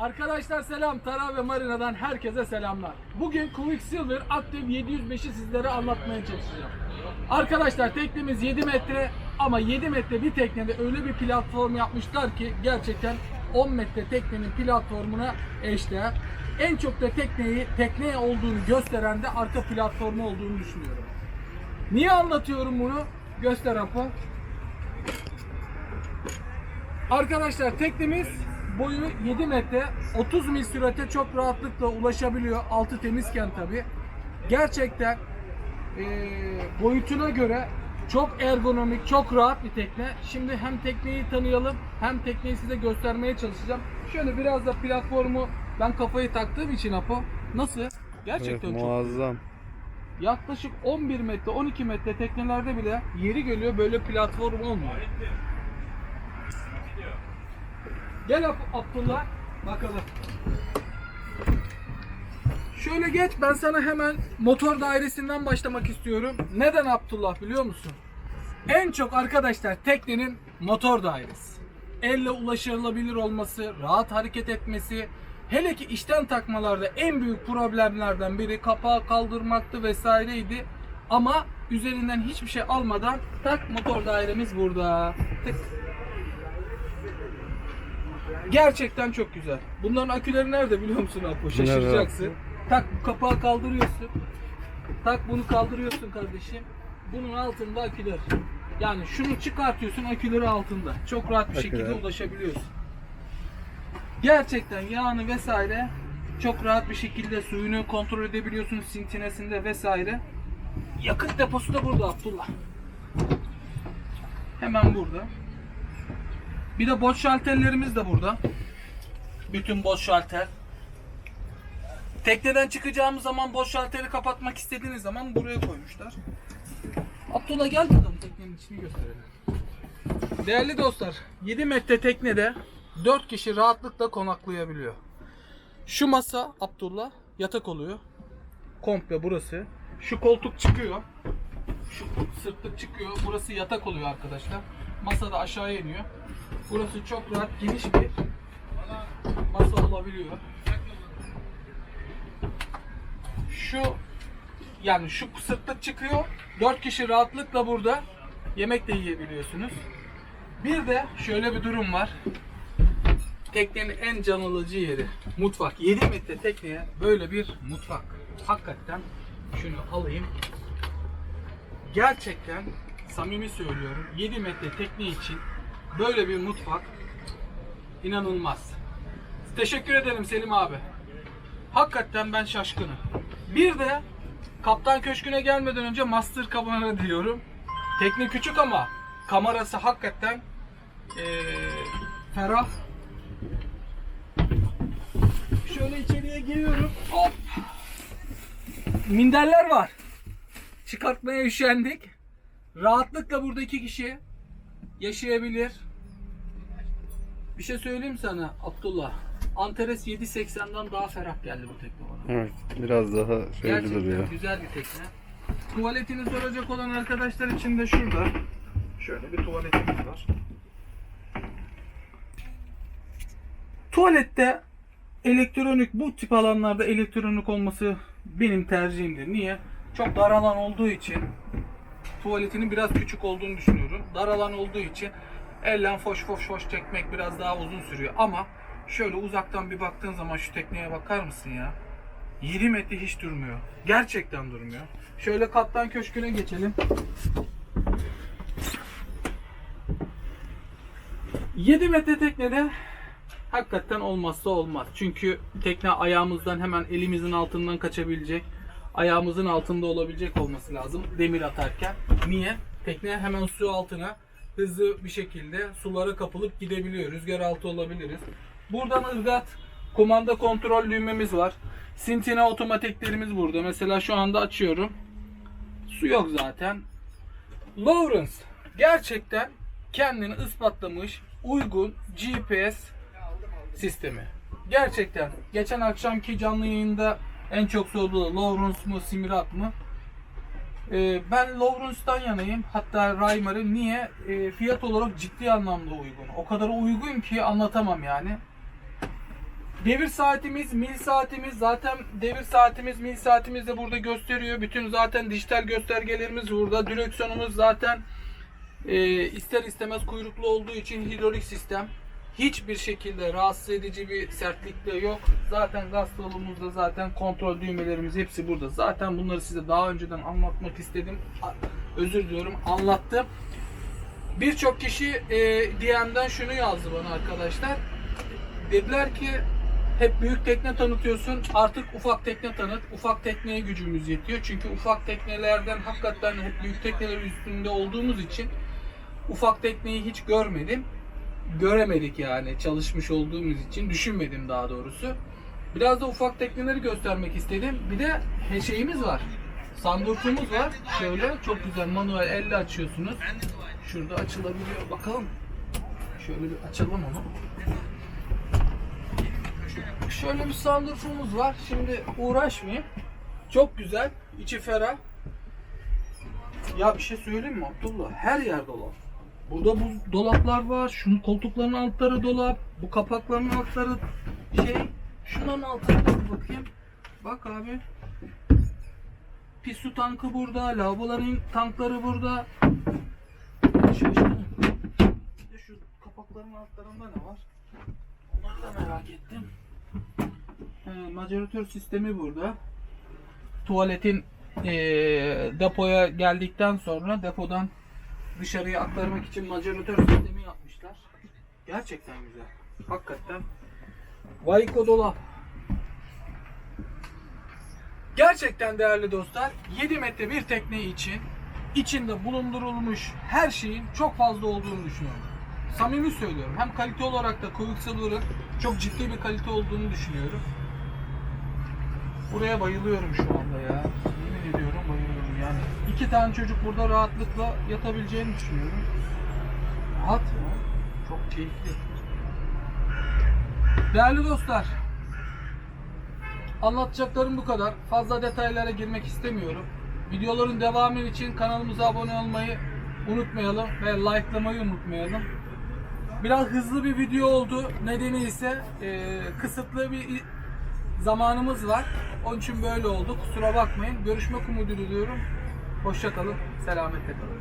Arkadaşlar selam Tara ve Marina'dan herkese selamlar. Bugün Quicksilver Active 705'i sizlere anlatmaya çalışacağım. Arkadaşlar teknemiz 7 metre ama 7 metre bir teknede öyle bir platform yapmışlar ki gerçekten 10 metre teknenin platformuna eşdeğer. En çok da tekneyi tekneye olduğunu gösteren de arka platformu olduğunu düşünüyorum. Niye anlatıyorum bunu? Göster Apo. Arkadaşlar teknemiz boyu 7 metre 30 mil sürate çok rahatlıkla ulaşabiliyor. Altı temizken tabi. Gerçekten eee, boyutuna göre çok ergonomik, çok rahat bir tekne. Şimdi hem tekneyi tanıyalım hem tekneyi size göstermeye çalışacağım. Şöyle biraz da platformu ben kafayı taktığım için Apo. Nasıl? Gerçekten Evet, çok muazzam. yaklaşık 11 metre 12 metre teknelerde bile yeri geliyor böyle platform olmuyor. Gel Ab- Abdullah bakalım. Şöyle geç ben sana hemen motor dairesinden başlamak istiyorum. Neden Abdullah biliyor musun? En çok arkadaşlar teknenin motor dairesi. Elle ulaşılabilir olması, rahat hareket etmesi, hele ki işten takmalarda en büyük problemlerden biri kapağı kaldırmaktı vesaireydi. Ama üzerinden hiçbir şey almadan tak motor dairemiz burada. Tık. Gerçekten çok güzel. Bunların aküleri nerede biliyor musun Apo? Şaşıracaksın. Tak bu kapağı kaldırıyorsun. Tak bunu kaldırıyorsun kardeşim. Bunun altında aküler. Yani şunu çıkartıyorsun aküleri altında. Çok rahat bir şekilde Aküler. ulaşabiliyorsun. Gerçekten yağını vesaire çok rahat bir şekilde suyunu kontrol edebiliyorsun sintinesinde vesaire. Yakıt deposu da burada Abdullah. Hemen burada. Bir de boş şalterlerimiz de burada. Bütün boş şalter. Tekneden çıkacağımız zaman boş şalteri kapatmak istediğiniz zaman buraya koymuşlar. Abdullah gel bakalım teknenin içini gösterelim. Değerli dostlar, 7 metre teknede 4 kişi rahatlıkla konaklayabiliyor. Şu masa Abdullah yatak oluyor. Komple burası. Şu koltuk çıkıyor. Şu sırtlık çıkıyor. Burası yatak oluyor arkadaşlar. Masa da aşağıya iniyor. Burası çok rahat geniş bir masa olabiliyor. Şu yani şu sırtlık çıkıyor. 4 kişi rahatlıkla burada yemek de yiyebiliyorsunuz. Bir de şöyle bir durum var. Teknenin en can alıcı yeri mutfak. 7 metre tekneye böyle bir mutfak. Hakikaten şunu alayım. Gerçekten samimi söylüyorum 7 metre tekne için böyle bir mutfak inanılmaz. Teşekkür ederim Selim abi. Hakikaten ben şaşkınım. Bir de Kaptan Köşkü'ne gelmeden önce Master kamera diyorum. Tekne küçük ama kamerası hakikaten eee, ferah. Şöyle içeriye giriyorum. Hop. Minderler var. Çıkartmaya üşendik. Rahatlıkla burada iki kişi yaşayabilir. Bir şey söyleyeyim sana Abdullah. Antares 780'den daha ferah geldi bu tekne bana. Evet, biraz daha şeyli Gerçekten duruyor. güzel bir tekne. Tuvaletini soracak olan arkadaşlar için de şurada. Şöyle bir tuvaletimiz var. Tuvalette elektronik bu tip alanlarda elektronik olması benim tercihimdir. Niye? Çok dar alan olduğu için tuvaletinin biraz küçük olduğunu düşünüyorum. Dar alan olduğu için ellen foş foş foş çekmek biraz daha uzun sürüyor. Ama şöyle uzaktan bir baktığın zaman şu tekneye bakar mısın ya? 7 metre hiç durmuyor. Gerçekten durmuyor. Şöyle kaptan köşküne geçelim. 7 metre teknede hakikaten olmazsa olmaz. Çünkü tekne ayağımızdan hemen elimizin altından kaçabilecek. Ayağımızın altında olabilecek olması lazım demir atarken. Niye? Tekne hemen su altına hızlı bir şekilde sulara kapılıp gidebiliyor. Rüzgar altı olabiliriz. Buradan ırgat kumanda kontrol düğmemiz var. Sintine otomatiklerimiz burada. Mesela şu anda açıyorum. Su yok zaten. Lawrence gerçekten kendini ispatlamış uygun GPS sistemi. Gerçekten geçen akşamki canlı yayında en çok sorduğu Lawrence mu Simirat mı? Ee, ben Lawrence'dan yanayım. Hatta Raymar'ı niye? Ee, fiyat olarak ciddi anlamda uygun. O kadar uygun ki anlatamam yani. Devir saatimiz, mil saatimiz zaten devir saatimiz, mil saatimiz de burada gösteriyor. Bütün zaten dijital göstergelerimiz burada. Direksiyonumuz zaten e, ister istemez kuyruklu olduğu için hidrolik sistem. Hiçbir şekilde rahatsız edici bir sertlik de yok. Zaten gaz kolumuzda zaten kontrol düğmelerimiz hepsi burada. Zaten bunları size daha önceden anlatmak istedim. Özür diliyorum anlattım. Birçok kişi e, DM'den şunu yazdı bana arkadaşlar. Dediler ki hep büyük tekne tanıtıyorsun. Artık ufak tekne tanıt. Ufak tekneye gücümüz yetiyor. Çünkü ufak teknelerden hakikaten hep büyük tekneler üstünde olduğumuz için ufak tekneyi hiç görmedim. Göremedik yani çalışmış olduğumuz için. Düşünmedim daha doğrusu. Biraz da ufak tekneleri göstermek istedim. Bir de şeyimiz var. Sandurtumuz var. Şöyle çok güzel manuel elle açıyorsunuz. Şurada açılabiliyor. Bakalım. Şöyle bir açalım onu. Şöyle bir sandurfumuz var. Şimdi uğraşmayayım. Çok güzel. içi ferah. Ya bir şey söyleyeyim mi Abdullah? Her yer dolap. Burada bu dolaplar var. Şunun koltukların altları dolap. Bu kapakların altları şey. Şunun altına bakayım. Bak abi. Pis su tankı burada. Lavaboların tankları burada. Şaşkınım. Bir şu kapakların altlarında ne var? Onları da merak ettim. He, majoratör sistemi burada. Tuvaletin eee, depoya geldikten sonra depodan dışarıya aktarmak için majoratör sistemi yapmışlar. Gerçekten güzel. Hakikaten. Vayko dolap. Gerçekten değerli dostlar 7 metre bir tekne için içinde bulundurulmuş her şeyin çok fazla olduğunu düşünüyorum. Samimi söylüyorum. Hem kalite olarak da Quicksilver'ın çok ciddi bir kalite olduğunu düşünüyorum. Buraya bayılıyorum şu anda ya. İki tane çocuk burada rahatlıkla yatabileceğini düşünüyorum. Rahat ya. Çok keyifli. Değerli dostlar. Anlatacaklarım bu kadar. Fazla detaylara girmek istemiyorum. Videoların devamı için kanalımıza abone olmayı unutmayalım ve likelamayı unutmayalım. Biraz hızlı bir video oldu. Nedeni ise e, kısıtlı bir zamanımız var. Onun için böyle oldu. Kusura bakmayın. Görüşmek umuduyla diyorum. Hoşçakalın. Selametle kalın.